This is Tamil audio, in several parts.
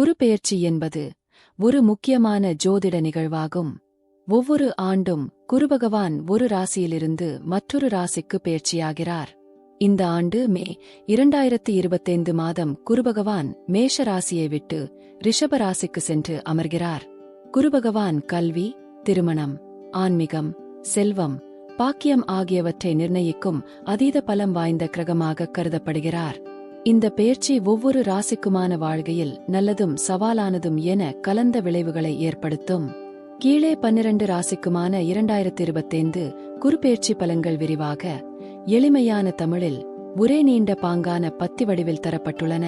குருபெயர்ச்சி என்பது ஒரு முக்கியமான ஜோதிட நிகழ்வாகும். ஒவ்வொரு ஆண்டும் குருபகவான் ஒரு ராசியிலிருந்து மற்றொரு ராசிக்கு பெயர்ச்சியாகிறார். இந்த ஆண்டு மே இரண்டாயிரத்தி இருபத்தைந்து மாதம் குருபகவான் மேஷ ராசியை விட்டு ரிஷப ராசிக்கு சென்று அமர்கிறார். குருபகவான் கல்வி திருமணம் ஆன்மீகம் செல்வம் பாக்கியம் ஆகியவற்றை நிர்ணயிக்கும் அதீத பலம் வாய்ந்த கிரகமாக கருதப்படுகிறார். இந்த பயிற்சி ஒவ்வொரு ராசிக்குமான வாழ்கையில் நல்லதும் சவாலானதும் என கலந்த விளைவுகளை ஏற்படுத்தும். கீழே பன்னிரண்டு ராசிக்குமான இரண்டாயிரத்தி இருபத்தைந்து குறுபெயர்ச்சி பலன்கள் விரிவாக எளிமையான தமிழில் ஒரே நீண்ட பாங்கான பத்தி வடிவில் தரப்பட்டுள்ளன.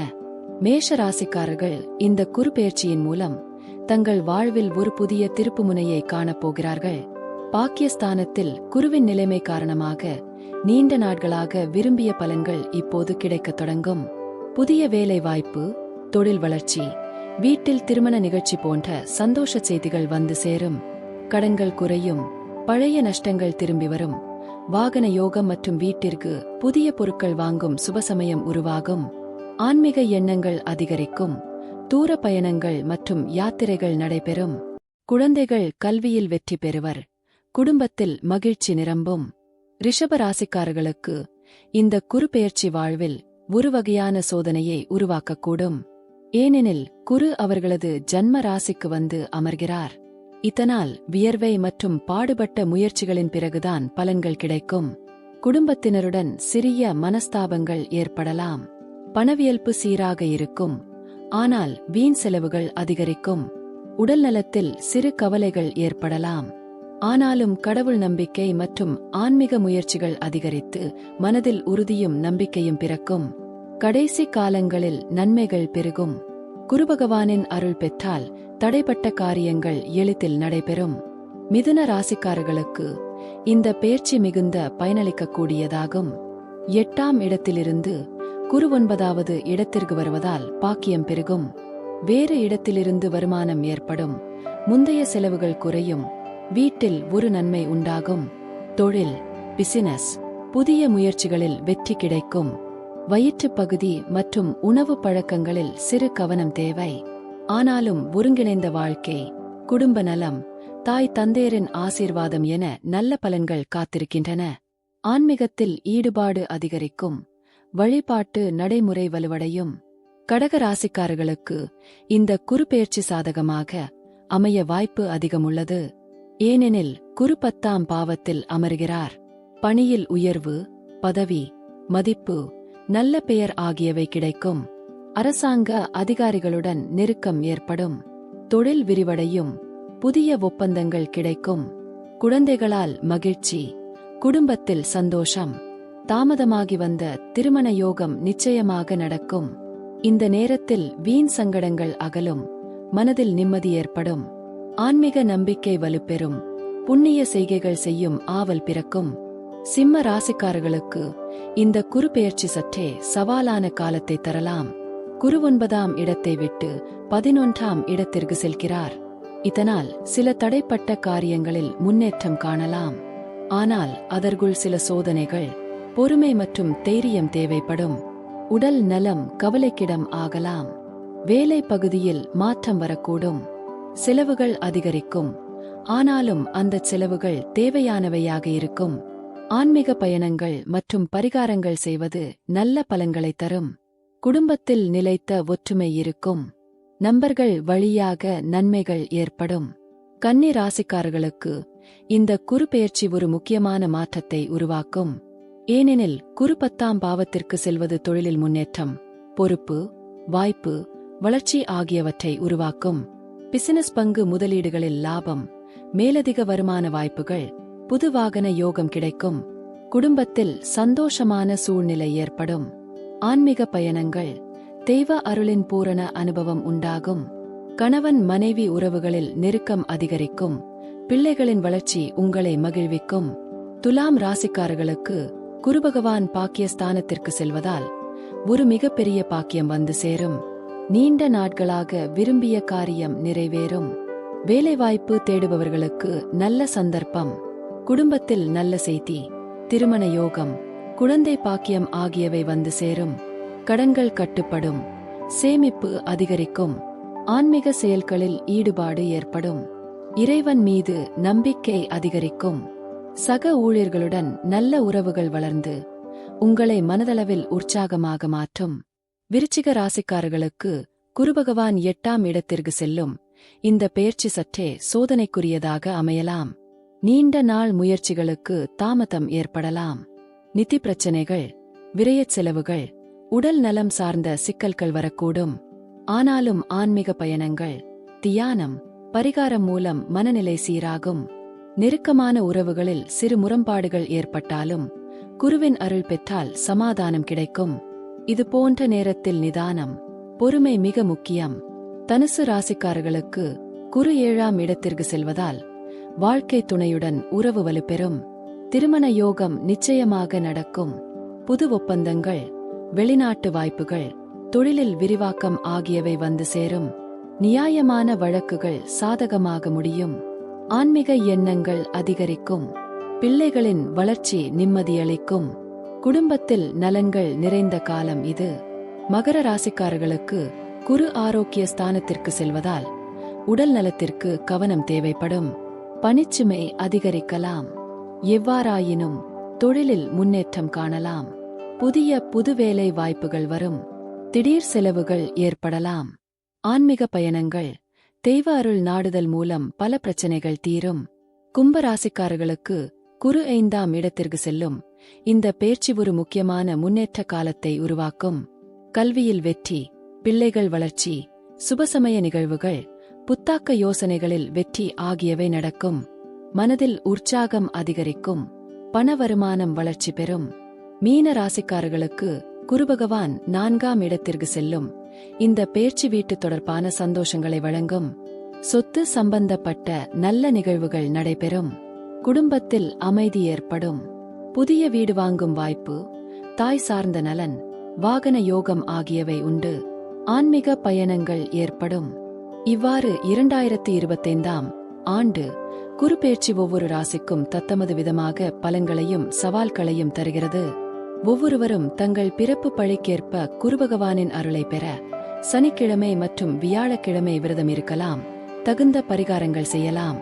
மேஷ ராசிக்காரர்கள் இந்த குறுபெயர்ச்சியின் மூலம் தங்கள் வாழ்வில் ஒரு புதிய திருப்புமுனையை காணப்போகிறார்கள். பாக்கியஸ்தானத்தில் குருவின் நிலைமை காரணமாக நீண்ட நாட்களாக விரும்பிய பலன்கள் இப்போது கிடைக்கத் தொடங்கும். புதிய வேலை வாய்ப்பு தொழில் வளர்ச்சி வீட்டில் திருமண நிகழ்ச்சி போன்ற சந்தோஷ செய்திகள் வந்து சேரும். கடன்கள் குறையும் பழைய நஷ்டங்கள் திரும்பி வரும். வாகன யோகம் மற்றும் வீட்டிற்கு புதிய பொருட்கள் வாங்கும் சுபசமயம் உருவாகும். ஆன்மீக எண்ணங்கள் அதிகரிக்கும். தூர பயணங்கள் மற்றும் யாத்திரைகள் நடைபெறும். குழந்தைகள் கல்வியில் வெற்றி பெறுவர். குடும்பத்தில் மகிழ்ச்சி நிரம்பும். ரிஷப ராசிக்காரர்களுக்கு இந்த குறுபெயர்ச்சி வாழ்வில் ஒரு வகையான சோதனையை உருவாக்கக்கூடும். ஏனெனில் குரு அவர்களது ஜன்ம ராசிக்கு வந்து அமர்கிறார். இதனால் வியர்வை மற்றும் பாடுபட்ட முயற்சிகளின் பிறகுதான் பலன்கள் கிடைக்கும். குடும்பத்தினருடன் சிறிய மனஸ்தாபங்கள் ஏற்படலாம். பணவியல்பு சீராக இருக்கும். ஆனால் வீண் செலவுகள் அதிகரிக்கும். உடல்நலத்தில் சிறு கவலைகள் ஏற்படலாம். ஆனாலும் கடவுள் நம்பிக்கை மற்றும் ஆன்மீக முயற்சிகள் அதிகரித்து மனதில் உறுதியும் நம்பிக்கையும் பிறக்கும். கடைசி காலங்களில் நன்மைகள் பெருகும். குருபகவானின் அருள் பெற்றால் தடைப்பட்ட காரியங்கள் எளிதில் நடைபெறும். மிதுன ராசிக்காரர்களுக்கு இந்த பேர்ச்சி மிகுந்த பயனளிக்கக்கூடியதாகும். எட்டாம் இடத்திலிருந்து குரு ஒன்பதாவது இடத்திற்கு வருவதால் பாக்கியம் பெருகும். வேறு இடத்திலிருந்து வருமானம் ஏற்படும். முந்தைய செலவுகள் குறையும். வீட்டில் ஒரு நன்மை உண்டாகும். தொழில் பிசினஸ் புதிய முயற்சிகளில் வெற்றி கிடைக்கும். வயிற்றுப் பகுதி மற்றும் உணவு பழக்கங்களில் சிறு கவனம் தேவை. ஆனாலும் ஒருங்கிணைந்த வாழ்க்கை குடும்ப நலம் தாய் தந்தையரின் ஆசீர்வாதம் என நல்ல பலன்கள் காத்திருக்கின்றன. ஆன்மீகத்தில் ஈடுபாடு அதிகரிக்கும். வழிபாட்டு நடைமுறை வலுவடையும். கடக ராசிக்காரர்களுக்கு இந்த குறுபெயர்ச்சி சாதகமாக அமைய வாய்ப்பு அதிகமுள்ளது. ஏனெனில் குரு பத்தாம் பாவத்தில் அமர்கிறார். பணியில் உயர்வு பதவி மதிப்பு நல்ல பெயர் ஆகியவை கிடைக்கும். அரசாங்க அதிகாரிகளுடன் நெருக்கம் ஏற்படும். தொழில் விரிவடையும். புதிய ஒப்பந்தங்கள் கிடைக்கும். குழந்தைகளால் மகிழ்ச்சி குடும்பத்தில் சந்தோஷம். தாமதமாகி வந்த திருமண யோகம் நிச்சயமாக நடக்கும். இந்த நேரத்தில் வீண் சங்கடங்கள் அகலும். மனதில் நிம்மதி ஏற்படும். ஆன்மீக நம்பிக்கை வலுப்பெறும். புண்ணிய செய்கைகள் செய்யும் ஆவல் பிறக்கும். சிம்ம ராசிக்காரர்களுக்கு இந்த குறுபெயர்ச்சி சற்றே சவாலான காலத்தை தரலாம். குரு ஒன்பதாம் இடத்தை விட்டு பதினொன்றாம் இடத்திற்கு செல்கிறார். இதனால் சில தடைப்பட்ட காரியங்களில் முன்னேற்றம் காணலாம். ஆனால் அதற்குள் சில சோதனைகள் பொறுமை மற்றும் தைரியம் தேவைப்படும். உடல் நலம் கவலைக்கிடம் ஆகலாம். வேலை பகுதியில் மாற்றம் வரக்கூடும். செலவுகள் அதிகரிக்கும். ஆனாலும் அந்த செலவுகள் தேவையானவையாக இருக்கும். ஆன்மீக பயணங்கள் மற்றும் பரிகாரங்கள் செய்வது நல்ல பலன்களை தரும். குடும்பத்தில் நிலைத்த ஒற்றுமை இருக்கும். நம்பர்கள் வழியாக நன்மைகள் ஏற்படும். கன்னி ராசிக்காரர்களுக்கு இந்த குறுபெயர்ச்சி ஒரு முக்கியமான மாற்றத்தை உருவாக்கும். ஏனெனில் குறு பத்தாம் பாவத்திற்கு செல்வது தொழிலில் முன்னேற்றம் பொறுப்பு வாய்ப்பு வளர்ச்சி ஆகியவற்றை உருவாக்கும். பிசினஸ் பங்கு முதலீடுகளில் லாபம் மேலதிக வருமான வாய்ப்புகள் புது வாகன யோகம் கிடைக்கும். குடும்பத்தில் சந்தோஷமான சூழ்நிலை ஏற்படும். ஆன்மீக பயணங்கள் தெய்வ அருளின் பூரண அனுபவம் உண்டாகும். கணவன் மனைவி உறவுகளில் நெருக்கம் அதிகரிக்கும். பிள்ளைகளின் வளர்ச்சி உங்களை மகிழ்விக்கும். துலாம் ராசிக்காரர்களுக்கு குருபகவான் பாக்கியஸ்தானத்திற்கு செல்வதால் ஒரு மிகப்பெரிய பாக்கியம் வந்து சேரும். நீண்ட நாட்களாக விரும்பிய காரியம் நிறைவேறும். வேலைவாய்ப்பு தேடுபவர்களுக்கு நல்ல சந்தர்ப்பம். குடும்பத்தில் நல்ல செய்தி. திருமண யோகம். குழந்தை பாக்கியம் ஆகியவை வந்து சேரும். கடன்கள் கட்டுப்படும். சேமிப்பு அதிகரிக்கும். ஆன்மீக செயல்களில் ஈடுபாடு ஏற்படும். இறைவன் மீது நம்பிக்கை அதிகரிக்கும். சக ஊழியர்களுடன் நல்ல உறவுகள் வளர்ந்து உங்களை மனதளவில் உற்சாகமாக மாற்றும். விருச்சிக ராசிக்காரர்களுக்கு குருபகவான் எட்டாம் இடத்திற்கு செல்லும். இந்த பெயர்ச்சி சற்றே சோதனைக்குரியதாக அமையலாம். நீண்ட நாள் முயற்சிகளுக்கு தாமதம் ஏற்படலாம். நிதி பிரச்சனைகள் விரயச் செலவுகள் உடல் நலம் சார்ந்த சிக்கல்கள் வரக்கூடும். ஆனாலும் ஆன்மீக பயணங்கள் தியானம் பரிகாரம் மூலம் மனநிலை சீராகும். நெருக்கமான உறவுகளில் சிறு முரண்பாடுகள் ஏற்பட்டாலும் குருவின் அருள் பெற்றால் சமாதானம் கிடைக்கும். இது போன்ற நேரத்தில் நிதானம் பொறுமை மிக முக்கியம். தனுசு ராசிக்காரர்களுக்கு குரு ஏழாம் இடத்திற்கு செல்வதால் வாழ்க்கை துணையுடன் உறவு வலுப்பெறும். திருமண யோகம் நிச்சயமாக நடக்கும். புது ஒப்பந்தங்கள் வெளிநாட்டு வாய்ப்புகள் தொழிலில் விரிவாக்கம் ஆகியவை வந்து சேரும். நியாயமான வழக்குகள் சாதகமாக முடியும். ஆன்மீக எண்ணங்கள் அதிகரிக்கும். பிள்ளைகளின் வளர்ச்சி நிம்மதியளிக்கும். குடும்பத்தில் நலன்கள் நிறைந்த காலம் இது. மகர ராசிக்காரர்களுக்கு குரு ஆரோக்கிய ஸ்தானத்திற்கு செல்வதால் உடல் நலத்திற்கு கவனம் தேவைப்படும். பணிச்சுமை அதிகரிக்கலாம். எவ்வாறாயினும் தொழிலில் முன்னேற்றம் காணலாம். புதிய புது வேலை வாய்ப்புகள் வரும். திடீர் செலவுகள் ஏற்படலாம். ஆன்மீக பயணங்கள் தெய்வ அருள் நாடுதல் மூலம் பல பிரச்சனைகள் தீரும். கும்ப ராசிக்காரர்களுக்கு குரு ஐந்தாம் இடத்திற்கு செல்லும். இந்த பேச்சு ஒரு முக்கியமான முன்னேற்ற காலத்தை உருவாக்கும். கல்வியில் வெற்றி பிள்ளைகள் வளர்ச்சி சுபசமய நிகழ்வுகள் புத்தாக்க யோசனைகளில் வெற்றி ஆகியவை நடக்கும். மனதில் உற்சாகம் அதிகரிக்கும். பண வருமானம் வளர்ச்சி பெறும். மீன ராசிக்காரர்களுக்கு குருபகவான் நான்காம் இடத்திற்கு செல்லும். இந்த பேச்சு வீட்டு தொடர்பான சந்தோஷங்களை வழங்கும். சொத்து சம்பந்தப்பட்ட நல்ல நிகழ்வுகள் நடைபெறும். குடும்பத்தில் அமைதி ஏற்படும். புதிய வீடு வாங்கும் வாய்ப்பு தாய் சார்ந்த நலன் வாகன யோகம் ஆகியவை உண்டு. ஆன்மீக பயணங்கள் ஏற்படும். இவ்வாறு இரண்டாயிரத்தி இருபத்தைந்தாம் ஆண்டு குருபெயர்ச்சி ஒவ்வொரு ராசிக்கும் தத்தமது விதமாக பலன்களையும் சவால்களையும் தருகிறது. ஒவ்வொருவரும் தங்கள் பிறப்பு பழிக்கேற்ப குருபகவானின் அருளை பெற சனிக்கிழமை மற்றும் வியாழக்கிழமை விரதம் இருக்கலாம் தகுந்த பரிகாரங்கள் செய்யலாம்.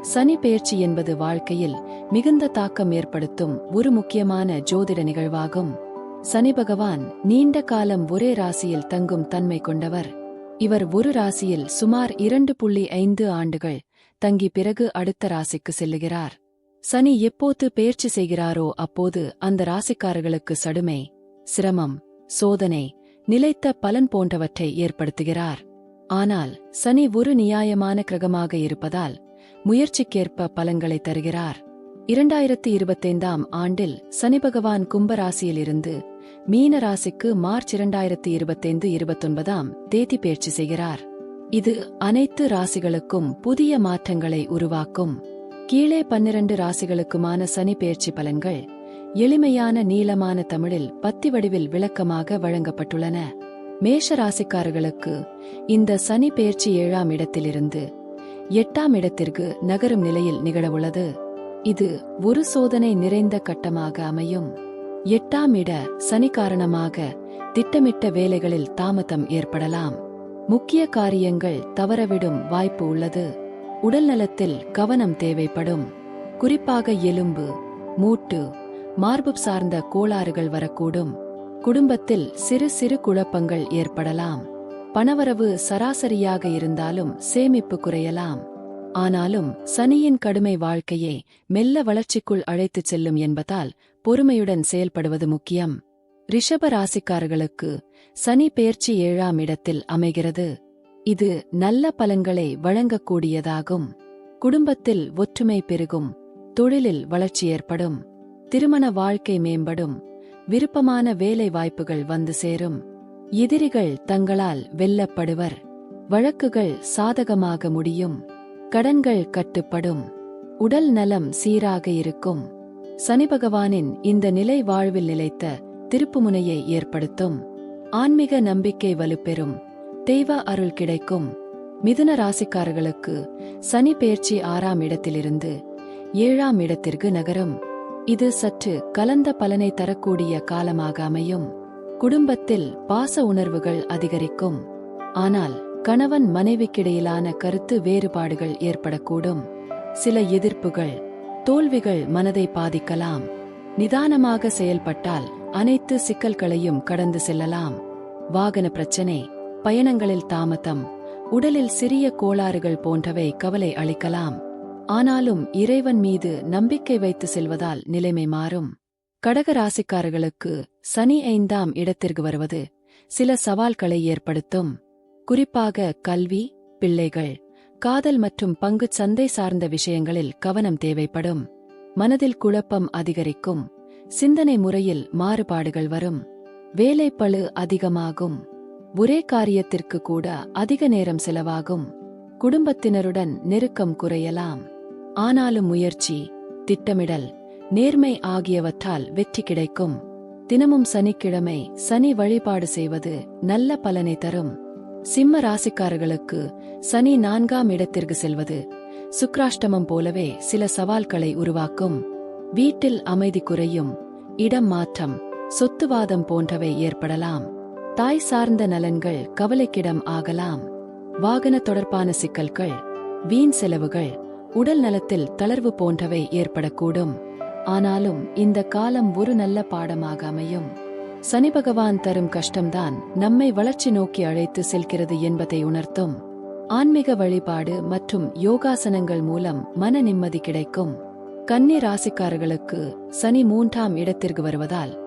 சனி பெயர்ச்சி என்பது வாழ்க்கையில் மிகுந்த தாக்கம் ஏற்படுத்தும் ஒரு முக்கியமான ஜோதிட நிகழ்வாகும். சனி பகவான் நீண்ட காலம் ஒரே ராசியில் தங்கும் தன்மை கொண்டவர். இவர் ஒரு ராசியில் சுமார் இரண்டு புள்ளி ஐந்து ஆண்டுகள் தங்கி பிறகு அடுத்த ராசிக்கு செல்லுகிறார். சனி எப்போது பயிற்சி செய்கிறாரோ அப்போது அந்த ராசிக்காரர்களுக்கு சடுமை சிரமம் சோதனை நிலைத்த பலன் போன்றவற்றை ஏற்படுத்துகிறார். ஆனால் சனி ஒரு நியாயமான கிரகமாக இருப்பதால் முயற்சிக்கேற்ப பலன்களை தருகிறார். இரண்டாயிரத்தி இருபத்தைந்தாம் ஆண்டில் சனி பகவான் கும்பராசியிலிருந்து மீன ராசிக்கு மார்ச் இரண்டாயிரத்தி இருபத்தைந்து இருபத்தொன்பதாம் தேதி பயிற்சி செய்கிறார். இது அனைத்து ராசிகளுக்கும் புதிய மாற்றங்களை உருவாக்கும். கீழே பன்னிரண்டு ராசிகளுக்குமான சனி பெயர்ச்சி பலன்கள் எளிமையான நீளமான தமிழில் பத்தி வடிவில் விளக்கமாக வழங்கப்பட்டுள்ளன. மேஷ ராசிக்காரர்களுக்கு இந்த சனி பெயர்ச்சி ஏழாம் இடத்திலிருந்து எட்டாம் இடத்திற்கு நகரும் நிலையில் நிகழவுள்ளது. இது ஒரு சோதனை நிறைந்த கட்டமாக அமையும். எட்டாம் இட சனி காரணமாக திட்டமிட்ட வேலைகளில் தாமதம் ஏற்படலாம். முக்கிய காரியங்கள் தவறவிடும் வாய்ப்பு உள்ளது. உடல் நலத்தில் கவனம் தேவைப்படும். குறிப்பாக எலும்பு மூட்டு மார்பு சார்ந்த கோளாறுகள் வரக்கூடும். குடும்பத்தில் சிறு சிறு குழப்பங்கள் ஏற்படலாம். பணவரவு சராசரியாக இருந்தாலும் சேமிப்பு குறையலாம். ஆனாலும் சனியின் கடுமை வாழ்க்கையை மெல்ல வளர்ச்சிக்குள் அழைத்துச் செல்லும் என்பதால் பொறுமையுடன் செயல்படுவது முக்கியம். ரிஷப ராசிக்காரர்களுக்கு சனி பெயர்ச்சி ஏழாம் இடத்தில் அமைகிறது. இது நல்ல பலன்களை வழங்கக்கூடியதாகும். குடும்பத்தில் ஒற்றுமை பெருகும். தொழிலில் வளர்ச்சி ஏற்படும். திருமண வாழ்க்கை மேம்படும். விருப்பமான வேலை வாய்ப்புகள் வந்து சேரும். எதிரிகள் தங்களால் வெல்லப்படுவர். வழக்குகள் சாதகமாக முடியும். கடன்கள் கட்டுப்படும். உடல் நலம் சீராக இருக்கும். சனி பகவானின் இந்த நிலை வாழ்வில் நிலைத்த திருப்புமுனையை ஏற்படுத்தும். ஆன்மீக நம்பிக்கை வலுப்பெறும். தெய்வ அருள் கிடைக்கும். மிதுன ராசிக்காரர்களுக்கு சனி பெயர்ச்சி ஆறாம் இடத்திலிருந்து ஏழாம் இடத்திற்கு நகரும். இது சற்று கலந்த பலனை தரக்கூடிய காலமாக அமையும். குடும்பத்தில் பாச உணர்வுகள் அதிகரிக்கும். ஆனால் கணவன் மனைவிக்கிடையிலான கருத்து வேறுபாடுகள் ஏற்படக்கூடும். சில எதிர்ப்புகள் தோல்விகள் மனதை பாதிக்கலாம். நிதானமாக செயல்பட்டால் அனைத்து சிக்கல்களையும் கடந்து செல்லலாம். வாகன பிரச்சனை பயணங்களில் தாமதம் உடலில் சிறிய கோளாறுகள் போன்றவை கவலை அளிக்கலாம். ஆனாலும் இறைவன் மீது நம்பிக்கை வைத்து செல்வதால் நிலைமை மாறும். கடக ராசிக்காரர்களுக்கு சனி ஐந்தாம் இடத்திற்கு வருவது சில சவால்களை ஏற்படுத்தும். குறிப்பாக கல்வி பிள்ளைகள் காதல் மற்றும் பங்கு சந்தை சார்ந்த விஷயங்களில் கவனம் தேவைப்படும். மனதில் குழப்பம் அதிகரிக்கும். சிந்தனை முறையில் மாறுபாடுகள் வரும். வேலைப்பழு அதிகமாகும். ஒரே காரியத்திற்கு கூட அதிக நேரம் செலவாகும். குடும்பத்தினருடன் நெருக்கம் குறையலாம். ஆனாலும் முயற்சி திட்டமிடல் நேர்மை ஆகியவற்றால் வெற்றி கிடைக்கும். தினமும் சனிக்கிழமை சனி வழிபாடு செய்வது நல்ல பலனை தரும். சிம்ம ராசிக்காரர்களுக்கு சனி நான்காம் இடத்திற்கு செல்வது சுக்ராஷ்டமம் போலவே சில சவால்களை உருவாக்கும். வீட்டில் அமைதி குறையும் இடம் மாற்றம் சொத்துவாதம் போன்றவை ஏற்படலாம். தாய் சார்ந்த நலன்கள் கவலைக்கிடம் ஆகலாம். வாகன தொடர்பான சிக்கல்கள் வீண் செலவுகள் உடல் நலத்தில் தளர்வு போன்றவை ஏற்படக்கூடும். ஆனாலும் இந்த காலம் ஒரு நல்ல பாடமாக அமையும். சனி பகவான் தரும் கஷ்டம்தான் நம்மை வளர்ச்சி நோக்கி அழைத்து செல்கிறது என்பதை உணர்த்தும். ஆன்மீக வழிபாடு மற்றும் யோகாசனங்கள் மூலம் மன நிம்மதி கிடைக்கும். கன்னி ராசிக்காரர்களுக்கு சனி மூன்றாம் இடத்திற்கு வருவதால்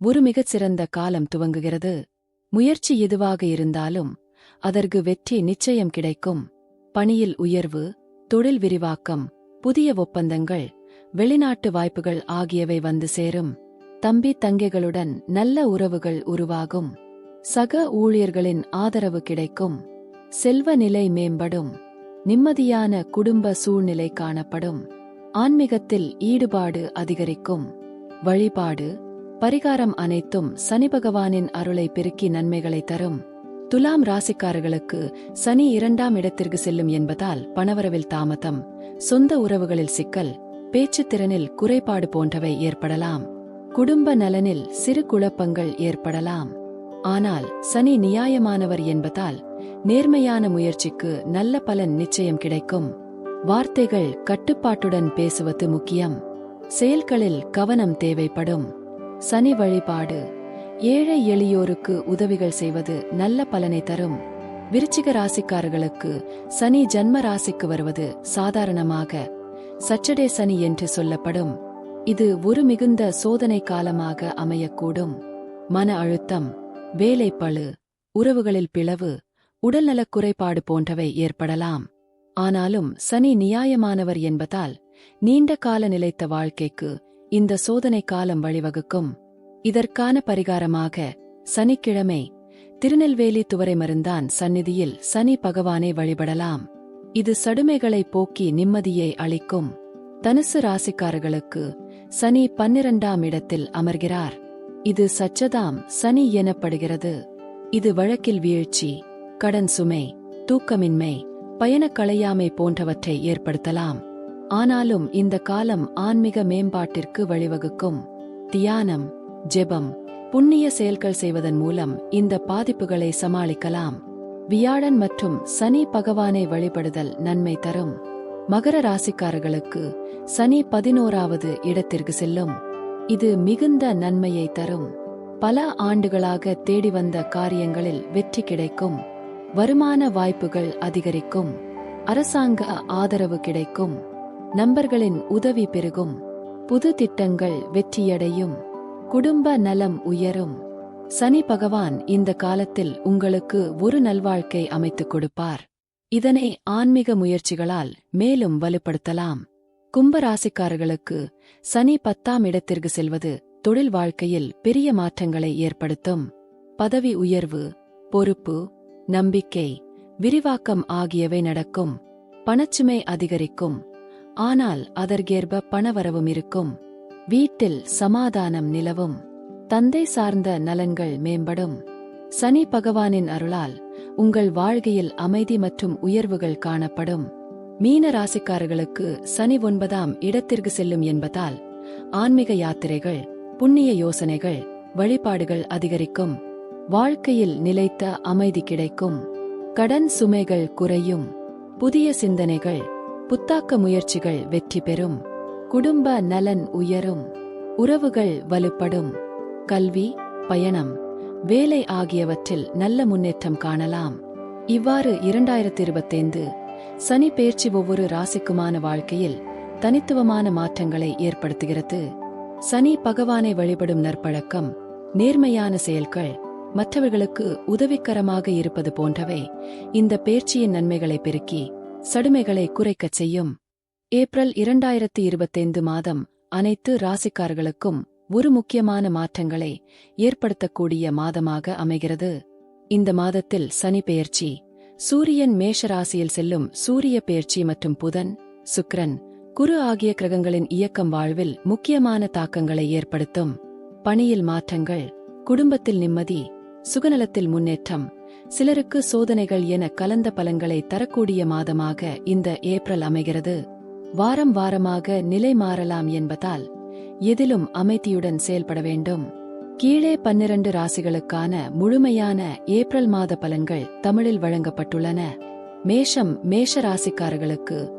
ஒரு மிகச் சிறந்த காலம் துவங்குகிறது. முயற்சி எதுவாக இருந்தாலும் அதற்கு வெற்றி நிச்சயம் கிடைக்கும். பணியில் உயர்வு தொழில் விரிவாக்கம் புதிய ஒப்பந்தங்கள் வெளிநாட்டு வாய்ப்புகள் ஆகியவை வந்து சேரும். தம்பி தங்கைகளுடன் நல்ல உறவுகள் உருவாகும். சக ஊழியர்களின் ஆதரவு கிடைக்கும். செல்வ நிலை மேம்படும். நிம்மதியான குடும்ப சூழ்நிலை காணப்படும். ஆன்மீகத்தில் ஈடுபாடு அதிகரிக்கும். வழிபாடு பரிகாரம் அனைத்தும் சனி பகவானின் அருளை பெருக்கி நன்மைகளை தரும். துலாம் ராசிக்காரர்களுக்கு சனி இரண்டாம் இடத்திற்கு செல்லும் என்பதால் பணவரவில் தாமதம் சொந்த உறவுகளில் சிக்கல் பேச்சுத் திறனில் குறைபாடு போன்றவை ஏற்படலாம். குடும்ப நலனில் சிறு குழப்பங்கள் ஏற்படலாம். ஆனால் சனி நியாயமானவர் என்பதால் நேர்மையான முயற்சிக்கு நல்ல பலன் நிச்சயம் கிடைக்கும். வார்த்தைகள் கட்டுப்பாட்டுடன் பேசுவது முக்கியம். செயல்களில் கவனம் தேவைப்படும். சனி வழிபாடு ஏழை எளியோருக்கு உதவிகள் செய்வது நல்ல பலனை தரும். விருச்சிக ராசிக்காரர்களுக்கு சனி ஜன்ம ராசிக்கு வருவது சாதாரணமாக. சச்சடே சனி என்று சொல்லப்படும். இது ஒரு மிகுந்த சோதனை காலமாக அமையக்கூடும். மன அழுத்தம் வேலைப்பழு உறவுகளில் பிளவு உடல்நலக் குறைபாடு போன்றவை ஏற்படலாம். ஆனாலும் சனி நியாயமானவர் என்பதால் நீண்ட கால நிலைத்த வாழ்க்கைக்கு இந்த சோதனை காலம் வழிவகுக்கும். இதற்கான பரிகாரமாக சனிக்கிழமை திருநெல்வேலி துவரை மருந்தான் சந்நிதியில் சனி பகவானை வழிபடலாம். இது சடுமைகளை போக்கி நிம்மதியை அளிக்கும். தனுசு ராசிக்காரர்களுக்கு சனி பன்னிரண்டாம் இடத்தில் அமர்கிறார். இது சச்சதாம் சனி எனப்படுகிறது. இது வழக்கில் வீழ்ச்சி கடன் சுமை தூக்கமின்மை பயணக் களையாமை போன்றவற்றை ஏற்படுத்தலாம். ஆனாலும் இந்த காலம் ஆன்மீக மேம்பாட்டிற்கு வழிவகுக்கும். தியானம் ஜெபம் புண்ணிய செயல்கள் செய்வதன் மூலம் இந்த பாதிப்புகளை சமாளிக்கலாம். வியாழன் மற்றும் சனி பகவானை வழிபடுதல் நன்மை தரும். மகர ராசிக்காரர்களுக்கு சனி பதினோராவது இடத்திற்கு செல்லும். இது மிகுந்த நன்மையை தரும். பல ஆண்டுகளாக தேடி வந்த காரியங்களில் வெற்றி கிடைக்கும். வருமான வாய்ப்புகள் அதிகரிக்கும். அரசாங்க ஆதரவு கிடைக்கும். நண்பர்களின் உதவி பெருகும். புது திட்டங்கள் வெற்றியடையும். குடும்ப நலம் உயரும். சனி பகவான் இந்த காலத்தில் உங்களுக்கு ஒரு நல்வாழ்க்கை அமைத்துக் கொடுப்பார். இதனை ஆன்மீக முயற்சிகளால் மேலும் வலுப்படுத்தலாம். கும்பராசிக்காரர்களுக்கு சனி பத்தாம் இடத்திற்கு செல்வது தொழில் வாழ்க்கையில் பெரிய மாற்றங்களை ஏற்படுத்தும். பதவி உயர்வு பொறுப்பு நம்பிக்கை விரிவாக்கம் ஆகியவை நடக்கும். பணச்சுமை அதிகரிக்கும். ஆனால் அதற்கேற்ப பணவரவும் இருக்கும். வீட்டில் சமாதானம் நிலவும். தந்தை சார்ந்த நலன்கள் மேம்படும். சனி பகவானின் அருளால் உங்கள் வாழ்க்கையில் அமைதி மற்றும் உயர்வுகள் காணப்படும். மீன ராசிக்காரர்களுக்கு சனி ஒன்பதாம் இடத்திற்கு செல்லும் என்பதால் ஆன்மீக யாத்திரைகள் புண்ணிய யோசனைகள் வழிபாடுகள் அதிகரிக்கும். வாழ்க்கையில் நிலைத்த அமைதி கிடைக்கும். கடன் சுமைகள் குறையும். புதிய சிந்தனைகள் புத்தாக்க முயற்சிகள் வெற்றி பெறும். குடும்ப நலன் உயரும். உறவுகள் வலுப்படும். கல்வி பயணம் வேலை ஆகியவற்றில் நல்ல முன்னேற்றம் காணலாம். இவ்வாறு இரண்டாயிரத்தி இருபத்தைந்து சனி பெயர்ச்சி ஒவ்வொரு ராசிக்குமான வாழ்க்கையில் தனித்துவமான மாற்றங்களை ஏற்படுத்துகிறது. சனி பகவானை வழிபடும் நற்பழக்கம் நேர்மையான செயல்கள் மற்றவர்களுக்கு உதவிக்கரமாக இருப்பது போன்றவை இந்த பேர்ச்சியின் நன்மைகளை பெருக்கி சடுமைகளை குறைக்கச் செய்யும். ஏப்ரல் இரண்டாயிரத்தி இருபத்தைந்து மாதம் அனைத்து ராசிக்காரர்களுக்கும் ஒரு முக்கியமான மாற்றங்களை ஏற்படுத்தக்கூடிய மாதமாக அமைகிறது. இந்த மாதத்தில் சனி பெயர்ச்சி சூரியன் மேஷ ராசியில் செல்லும் சூரிய பெயர்ச்சி மற்றும் புதன் சுக்ரன் குரு ஆகிய கிரகங்களின் இயக்கம் வாழ்வில் முக்கியமான தாக்கங்களை ஏற்படுத்தும். பணியில் மாற்றங்கள் குடும்பத்தில் நிம்மதி சுகநலத்தில் முன்னேற்றம் சிலருக்கு சோதனைகள் என கலந்த பலன்களை தரக்கூடிய மாதமாக இந்த ஏப்ரல் அமைகிறது. வாரம் வாரமாக நிலை மாறலாம் என்பதால் எதிலும் அமைதியுடன் செயல்பட வேண்டும். கீழே பன்னிரண்டு ராசிகளுக்கான முழுமையான ஏப்ரல் மாத பலன்கள் தமிழில் வழங்கப்பட்டுள்ளன. மேஷம் மேஷ ராசிக்காரர்களுக்கு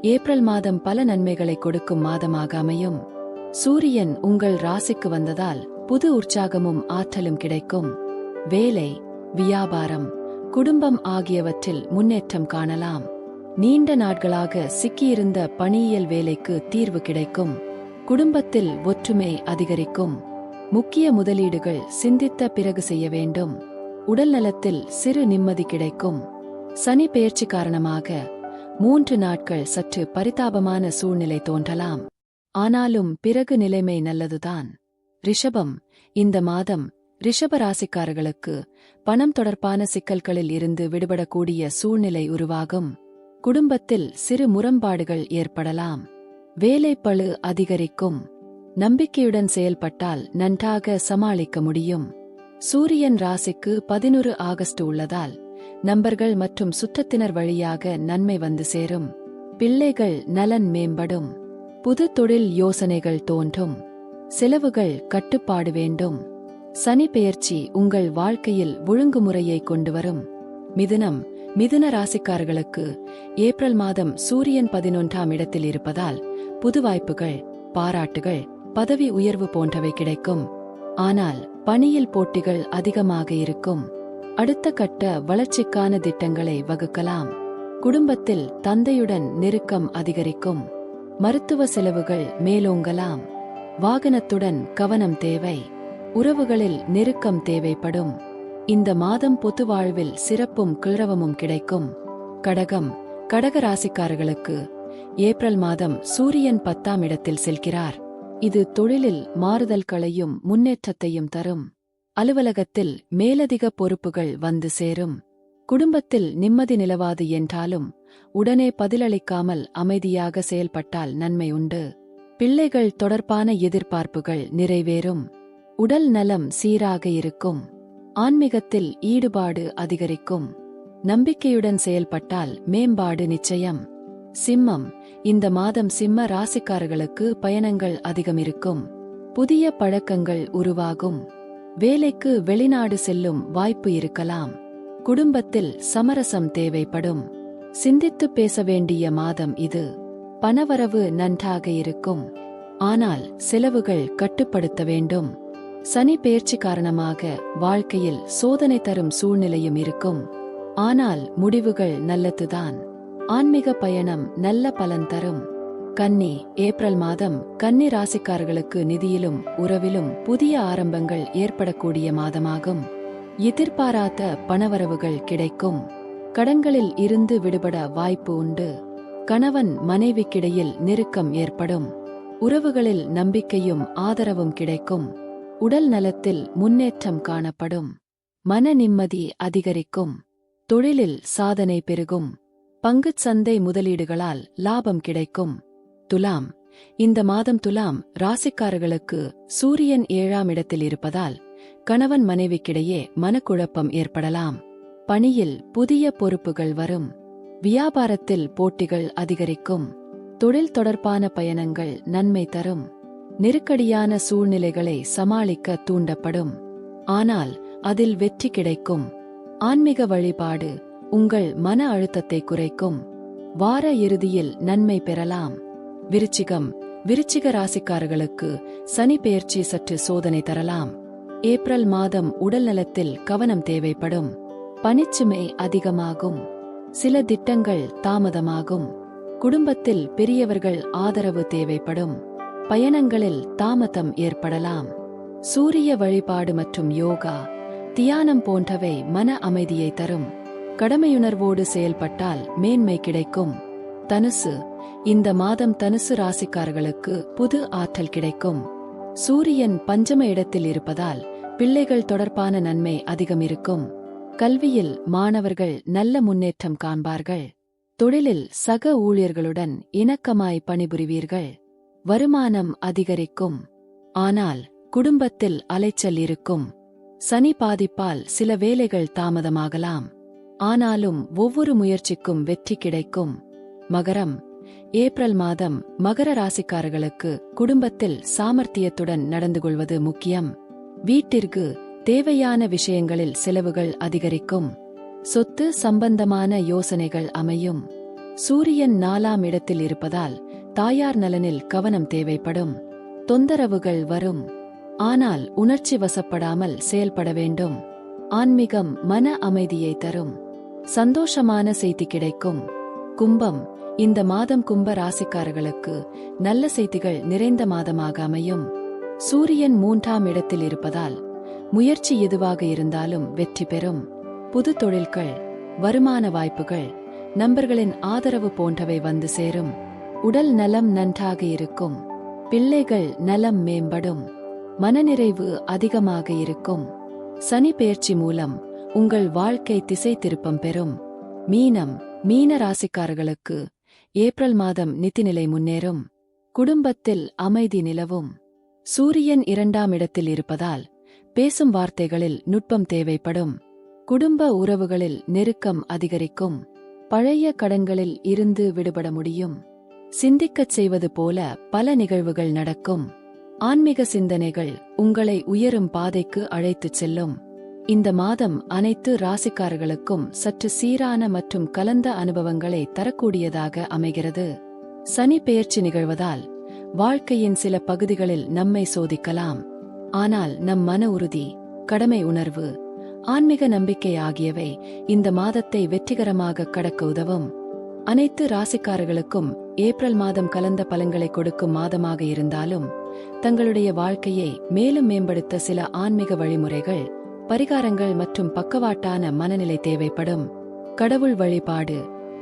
ஏப்ரல் மாதம் பல நன்மைகளை கொடுக்கும் மாதமாக அமையும். சூரியன் உங்கள் ராசிக்கு வந்ததால் புது உற்சாகமும் ஆற்றலும் கிடைக்கும். வேலை வியாபாரம் குடும்பம் ஆகியவற்றில் முன்னேற்றம் காணலாம். நீண்ட நாட்களாக சிக்கியிருந்த பணியியல் வேலைக்கு தீர்வு கிடைக்கும். குடும்பத்தில் ஒற்றுமை அதிகரிக்கும். முக்கிய முதலீடுகள் சிந்தித்த பிறகு செய்ய வேண்டும். உடல் நலத்தில் சிறு நிம்மதி கிடைக்கும். சனி பெயர்ச்சி காரணமாக மூன்று நாட்கள் சற்று பரிதாபமான சூழ்நிலை தோன்றலாம். ஆனாலும் பிறகு நிலைமை நல்லதுதான். ரிஷபம். இந்த மாதம் ரிஷப ராசிக்காரர்களுக்கு பணம் தொடர்பான சிக்கல்களில் இருந்து விடுபடக்கூடிய சூழ்நிலை உருவாகும். குடும்பத்தில் சிறு முரண்பாடுகள் ஏற்படலாம். வேலைப்பழு அதிகரிக்கும். நம்பிக்கையுடன் செயல்பட்டால் நன்றாக சமாளிக்க முடியும். சூரியன் ராசிக்கு பதினொரு ஆகஸ்ட் உள்ளதால் நண்பர்கள் மற்றும் சுற்றத்தினர் வழியாக நன்மை வந்து சேரும். பிள்ளைகள் நலன் மேம்படும். புது தொழில் யோசனைகள் தோன்றும். செலவுகள் கட்டுப்பாடு வேண்டும். சனி பெயர்ச்சி உங்கள் வாழ்க்கையில் ஒழுங்குமுறையை கொண்டு வரும் மிதுனம் மிதுன ராசிக்காரர்களுக்கு ஏப்ரல் மாதம் சூரியன் பதினொன்றாம் இடத்தில் இருப்பதால் புது வாய்ப்புகள் பாராட்டுகள் பதவி உயர்வு போன்றவை கிடைக்கும். ஆனால் பணியில் போட்டிகள் அதிகமாக இருக்கும். அடுத்த கட்ட வளர்ச்சிக்கான திட்டங்களை வகுக்கலாம். குடும்பத்தில் தந்தையுடன் நெருக்கம் அதிகரிக்கும். மருத்துவ செலவுகள் மேலோங்கலாம். வாகனத்துடன் கவனம் தேவை. உறவுகளில் நெருக்கம் தேவைப்படும். இந்த மாதம் பொது வாழ்வில் சிறப்பும் கிழவமும் கிடைக்கும். கடகம் கடக ராசிக்காரர்களுக்கு ஏப்ரல் மாதம் சூரியன் பத்தாம் இடத்தில் செல்கிறார். இது தொழிலில் மாறுதல்களையும் முன்னேற்றத்தையும் தரும். அலுவலகத்தில் மேலதிக பொறுப்புகள் வந்து சேரும். குடும்பத்தில் நிம்மதி நிலவாது என்றாலும் உடனே பதிலளிக்காமல் அமைதியாக செயல்பட்டால் நன்மை உண்டு. பிள்ளைகள் தொடர்பான எதிர்பார்ப்புகள் நிறைவேறும். உடல் நலம் சீராக இருக்கும். ஆன்மீகத்தில் ஈடுபாடு அதிகரிக்கும். நம்பிக்கையுடன் செயல்பட்டால் மேம்பாடு நிச்சயம். சிம்மம் இந்த மாதம் சிம்ம ராசிக்காரர்களுக்கு பயணங்கள் அதிகம் இருக்கும் புதிய பழக்கங்கள் உருவாகும். வேலைக்கு வெளிநாடு செல்லும் வாய்ப்பு இருக்கலாம். குடும்பத்தில் சமரசம் தேவைப்படும். சிந்தித்து பேச வேண்டிய மாதம் இது. பணவரவு நன்றாக இருக்கும். ஆனால் செலவுகள் கட்டுப்படுத்த வேண்டும். சனி பெயர்ச்சி காரணமாக வாழ்க்கையில் சோதனை தரும் சூழ்நிலையும் இருக்கும். ஆனால் முடிவுகள் நல்லதுதான். ஆன்மீக பயணம் நல்ல பலன் தரும். கன்னி ஏப்ரல் மாதம் கன்னி ராசிக்காரர்களுக்கு நிதியிலும் உறவிலும் புதிய ஆரம்பங்கள் ஏற்படக்கூடிய மாதமாகும். எதிர்பாராத பணவரவுகள் கிடைக்கும். கடன்களில் இருந்து விடுபட வாய்ப்பு உண்டு. கணவன் மனைவிக்கிடையில் நெருக்கம் ஏற்படும். உறவுகளில் நம்பிக்கையும் ஆதரவும் கிடைக்கும். உடல் நலத்தில் முன்னேற்றம் காணப்படும். மன நிம்மதி அதிகரிக்கும். தொழிலில் சாதனை பெருகும். பங்குச் சந்தை முதலீடுகளால் லாபம் கிடைக்கும். துலாம். இந்த மாதம் துலாம் ராசிக்காரர்களுக்கு சூரியன் ஏழாம் இடத்தில் இருப்பதால் கணவன் மனைவிக்கிடையே மனக்குழப்பம் ஏற்படலாம். பணியில் புதிய பொறுப்புகள் வரும். வியாபாரத்தில் போட்டிகள் அதிகரிக்கும். தொழில் தொடர்பான பயணங்கள் நன்மை தரும். நெருக்கடியான சூழ்நிலைகளை சமாளிக்க தூண்டப்படும். ஆனால் அதில் வெற்றி கிடைக்கும். ஆன்மீக வழிபாடு உங்கள் மன அழுத்தத்தை குறைக்கும். வார இறுதியில் நன்மை பெறலாம். விருச்சிகம் விருச்சிக ராசிக்காரர்களுக்கு சனி பெயர்ச்சி சற்று சோதனை தரலாம். ஏப்ரல் மாதம் உடல் நலத்தில் கவனம் தேவைப்படும். பனிச்சுமை அதிகமாகும். சில திட்டங்கள் தாமதமாகும். குடும்பத்தில் பெரியவர்கள் ஆதரவு தேவைப்படும். பயணங்களில் தாமதம் ஏற்படலாம். சூரிய வழிபாடு மற்றும் யோகா தியானம் போன்றவை மன அமைதியை தரும். கடமையுணர்வோடு செயல்பட்டால் மேன்மை கிடைக்கும். தனுசு இந்த மாதம் தனுசு ராசிக்காரர்களுக்கு புது ஆற்றல் கிடைக்கும். சூரியன் பஞ்சம இடத்தில் இருப்பதால் பிள்ளைகள் தொடர்பான நன்மை அதிகம் இருக்கும். கல்வியில் மாணவர்கள் நல்ல முன்னேற்றம் காண்பார்கள். தொழிலில் சக ஊழியர்களுடன் இணக்கமாய் பணிபுரிவீர்கள். வருமானம் அதிகரிக்கும். ஆனால் குடும்பத்தில் அலைச்சல் இருக்கும். சனி பாதிப்பால் சில வேலைகள் தாமதமாகலாம். ஆனாலும் ஒவ்வொரு முயற்சிக்கும் வெற்றி கிடைக்கும். மகரம் ஏப்ரல் மாதம் மகர ராசிக்காரர்களுக்கு குடும்பத்தில் சாமர்த்தியத்துடன் நடந்து கொள்வது முக்கியம். வீட்டிற்கு தேவையான விஷயங்களில் செலவுகள் அதிகரிக்கும். சொத்து சம்பந்தமான யோசனைகள் அமையும். சூரியன் நாலாம் இடத்தில் இருப்பதால் தாயார் நலனில் கவனம் தேவைப்படும். தொந்தரவுகள் வரும். ஆனால் உணர்ச்சி வசப்படாமல் செயல்பட வேண்டும். ஆன்மீகம் மன அமைதியை தரும். சந்தோஷமான செய்தி கிடைக்கும். கும்பம் இந்த மாதம் கும்ப ராசிக்காரர்களுக்கு நல்ல செய்திகள் நிறைந்த மாதமாக அமையும். சூரியன் மூன்றாம் இடத்தில் இருப்பதால் முயற்சி எதுவாக இருந்தாலும் வெற்றி பெறும். புது தொழில்கள் வருமான வாய்ப்புகள் நண்பர்களின் ஆதரவு போன்றவை வந்து சேரும். உடல் நலம் நன்றாக இருக்கும். பிள்ளைகள் நலம் மேம்படும். மனநிறைவு அதிகமாக இருக்கும். சனி பெயர்ச்சி மூலம் உங்கள் வாழ்க்கை திசை திருப்பம் பெறும். மீனம் மீன ராசிக்காரர்களுக்கு ஏப்ரல் மாதம் நிதிநிலை முன்னேறும். குடும்பத்தில் அமைதி நிலவும். சூரியன் இரண்டாம் இடத்தில் இருப்பதால் பேசும் வார்த்தைகளில் நுட்பம் தேவைப்படும். குடும்ப உறவுகளில் நெருக்கம் அதிகரிக்கும். பழைய கடன்களில் இருந்து விடுபட முடியும். சிந்திக்கச் செய்வது போல பல நிகழ்வுகள் நடக்கும். ஆன்மீக சிந்தனைகள் உங்களை உயரும் பாதைக்கு அழைத்துச் செல்லும். இந்த மாதம் அனைத்து ராசிக்காரர்களுக்கும் சற்று சீரான மற்றும் கலந்த அனுபவங்களை தரக்கூடியதாக அமைகிறது. சனி பெயர்ச்சி நிகழ்வதால் வாழ்க்கையின் சில பகுதிகளில் நம்மை சோதிக்கலாம். ஆனால் நம் மன உறுதி கடமை உணர்வு ஆன்மீக நம்பிக்கை ஆகியவை இந்த மாதத்தை வெற்றிகரமாக கடக்க உதவும். அனைத்து ராசிக்காரர்களுக்கும் ஏப்ரல் மாதம் கலந்த பலன்களை கொடுக்கும் மாதமாக இருந்தாலும் தங்களுடைய வாழ்க்கையை மேலும் மேம்படுத்த சில ஆன்மீக வழிமுறைகள் பரிகாரங்கள் மற்றும் பக்கவாட்டான மனநிலை தேவைப்படும். கடவுள் வழிபாடு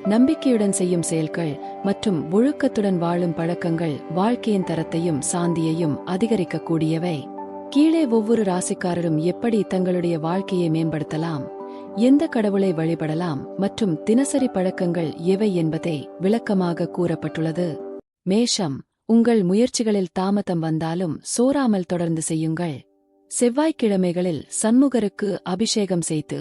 நம்பிக்கையுடன் செய்யும் செயல்கள் மற்றும் ஒழுக்கத்துடன் வாழும் பழக்கங்கள் வாழ்க்கையின் தரத்தையும் சாந்தியையும் அதிகரிக்கக்கூடியவை. கீழே ஒவ்வொரு ராசிக்காரரும் எப்படி தங்களுடைய வாழ்க்கையை மேம்படுத்தலாம் எந்த கடவுளை வழிபடலாம் மற்றும் தினசரி பழக்கங்கள் எவை என்பதை விளக்கமாக கூறப்பட்டுள்ளது. மேஷம் உங்கள் முயற்சிகளில் தாமதம் வந்தாலும் சோராமல் தொடர்ந்து செய்யுங்கள். செவ்வாய்க்கிழமைகளில் சண்முகருக்கு அபிஷேகம் செய்து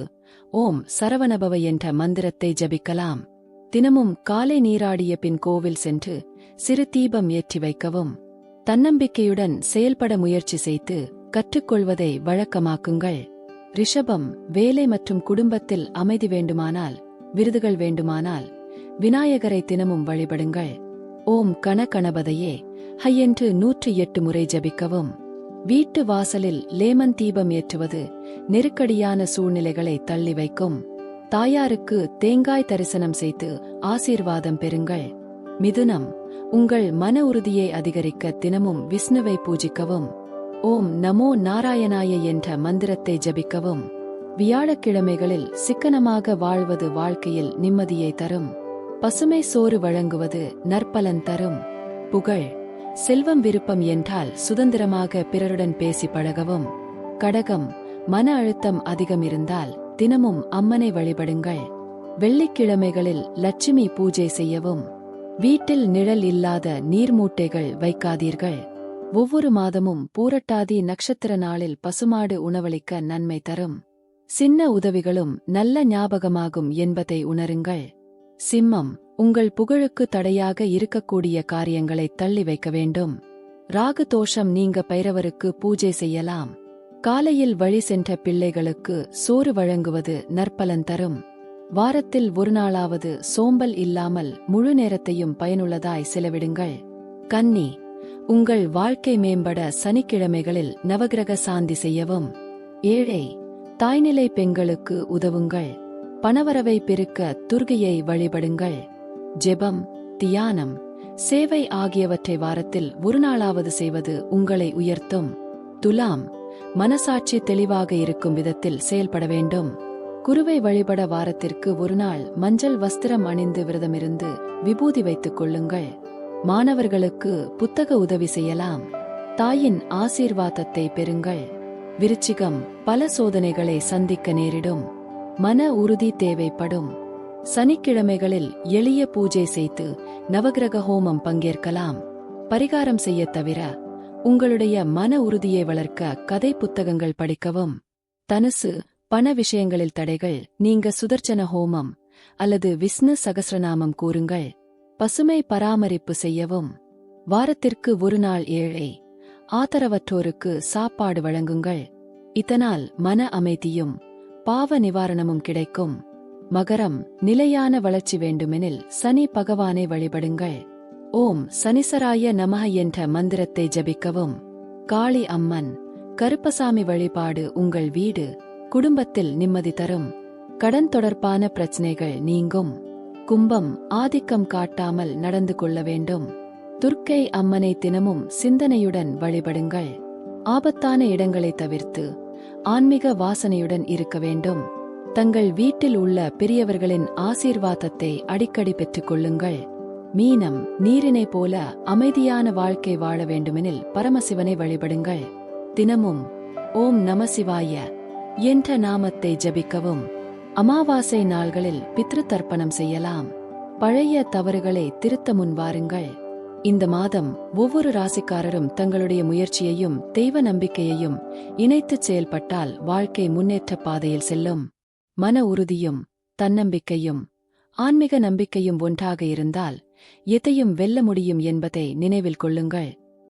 ஓம் சரவணபவ என்ற மந்திரத்தை ஜபிக்கலாம். தினமும் காலை நீராடிய பின் கோவில் சென்று சிறு தீபம் ஏற்றி வைக்கவும். தன்னம்பிக்கையுடன் செயல்பட முயற்சி செய்து கற்றுக்கொள்வதை வழக்கமாக்குங்கள். ரிஷபம் வேலை மற்றும் குடும்பத்தில் அமைதி வேண்டுமானால் விருதுகள் வேண்டுமானால் விநாயகரை தினமும் வழிபடுங்கள். ஓம் கணகணபதையே ஹையென்று நூற்றி எட்டு முறை ஜபிக்கவும். வீட்டு வாசலில் லேமன் தீபம் ஏற்றுவது நெருக்கடியான சூழ்நிலைகளை தள்ளி வைக்கும். தாயாருக்கு தேங்காய் தரிசனம் செய்து ஆசீர்வாதம் பெறுங்கள். மிதுனம் உங்கள் மன உறுதியை அதிகரிக்க தினமும் விஷ்ணுவை பூஜிக்கவும். ஓம் நமோ நாராயணாய என்ற மந்திரத்தை ஜபிக்கவும். வியாழக்கிழமைகளில் சிக்கனமாக வாழ்வது வாழ்க்கையில் நிம்மதியை தரும். பசுமை சோறு வழங்குவது நற்பலன் தரும். புகழ். செல்வம் விருப்பம் என்றால் சுதந்திரமாக பிறருடன் பேசி பழகவும். கடகம் மன அழுத்தம் அதிகம் இருந்தால் தினமும் அம்மனை வழிபடுங்கள். வெள்ளிக்கிழமைகளில் லட்சுமி பூஜை செய்யவும். வீட்டில் நிழல் இல்லாத நீர்மூட்டைகள் வைக்காதீர்கள். ஒவ்வொரு மாதமும் பூரட்டாதி நட்சத்திர நாளில் பசுமாடு உணவளிக்க நன்மை தரும். சின்ன உதவிகளும் நல்ல ஞாபகமாகும் என்பதை உணருங்கள். சிம்மம் உங்கள் புகழுக்கு தடையாக இருக்கக்கூடிய காரியங்களை தள்ளி வைக்க வேண்டும். ராகு தோஷம் நீங்க பைரவருக்கு பூஜை செய்யலாம். காலையில் வழி சென்ற பிள்ளைகளுக்கு சோறு வழங்குவது நற்பலன் தரும். வாரத்தில் ஒரு நாளாவது சோம்பல் இல்லாமல் முழு நேரத்தையும் பயனுள்ளதாய் செலவிடுங்கள். கன்னி உங்கள் வாழ்க்கை மேம்பட சனிக்கிழமைகளில் நவகிரக சாந்தி செய்யவும். ஏழை தாய்நிலை பெண்களுக்கு உதவுங்கள். பணவரவை பெருக்க துர்கையை வழிபடுங்கள். ஜெபம் தியானம் சேவை ஆகியவற்றை வாரத்தில் ஒரு நாளாவது செய்வது உங்களை உயர்த்தும். துலாம் மனசாட்சி தெளிவாக இருக்கும் விதத்தில் செயல்பட வேண்டும். குருவை வழிபட வாரத்திற்கு ஒரு நாள் மஞ்சள் வஸ்திரம் அணிந்து விரதமிருந்து விபூதி வைத்துக் கொள்ளுங்கள். மாணவர்களுக்கு புத்தக உதவி செய்யலாம். தாயின் ஆசீர்வாதத்தை பெறுங்கள். விருச்சிகம் பல சோதனைகளை சந்திக்க நேரிடும். மன உறுதி தேவைப்படும். சனிக்கிழமைகளில் எளிய பூஜை செய்து நவகிரக ஹோமம் பங்கேற்கலாம். பரிகாரம் செய்யத் தவிர உங்களுடைய மன உறுதியை வளர்க்க கதை புத்தகங்கள் படிக்கவும். தனுசு பண விஷயங்களில் தடைகள் நீங்க சுதர்ச்சன ஹோமம் அல்லது விஷ்ணு சகசிரநாமம் கூறுங்கள். பசுமை பராமரிப்பு செய்யவும். வாரத்திற்கு ஒரு நாள் ஏழை ஆதரவற்றோருக்கு சாப்பாடு வழங்குங்கள். இதனால் மன அமைதியும் பாவ நிவாரணமும் கிடைக்கும். மகரம் நிலையான வளர்ச்சி வேண்டுமெனில் சனி பகவானை வழிபடுங்கள். ஓம் சனிசராய நமக என்ற மந்திரத்தை ஜபிக்கவும். காளி அம்மன் கருப்பசாமி வழிபாடு உங்கள் வீடு குடும்பத்தில் நிம்மதி தரும். கடன் தொடர்பான பிரச்சனைகள் நீங்கும். கும்பம் ஆதிக்கம் காட்டாமல் நடந்து கொள்ள வேண்டும். துர்க்கை அம்மனை தினமும் சிந்தனையுடன் வழிபடுங்கள். ஆபத்தான இடங்களை தவிர்த்து ஆன்மீக வாசனையுடன் இருக்க வேண்டும். தங்கள் வீட்டில் உள்ள பெரியவர்களின் ஆசீர்வாதத்தை அடிக்கடி பெற்றுக் கொள்ளுங்கள் மீனம் நீரினை போல அமைதியான வாழ்க்கை வாழ வேண்டுமெனில் பரமசிவனை வழிபடுங்கள். தினமும் ஓம் நமசிவாய என்ற நாமத்தை ஜபிக்கவும். அமாவாசை நாள்களில் பித்ரு தர்ப்பணம் செய்யலாம். பழைய தவறுகளை திருத்த முன்வாருங்கள் இந்த மாதம் ஒவ்வொரு ராசிக்காரரும் தங்களுடைய முயற்சியையும் தெய்வ நம்பிக்கையையும் இணைத்துச் செயல்பட்டால் வாழ்க்கை முன்னேற்ற பாதையில் செல்லும். மன உறுதியும் தன்னம்பிக்கையும் ஆன்மீக நம்பிக்கையும் ஒன்றாக இருந்தால் எதையும் வெல்ல முடியும் என்பதை நினைவில் கொள்ளுங்கள்.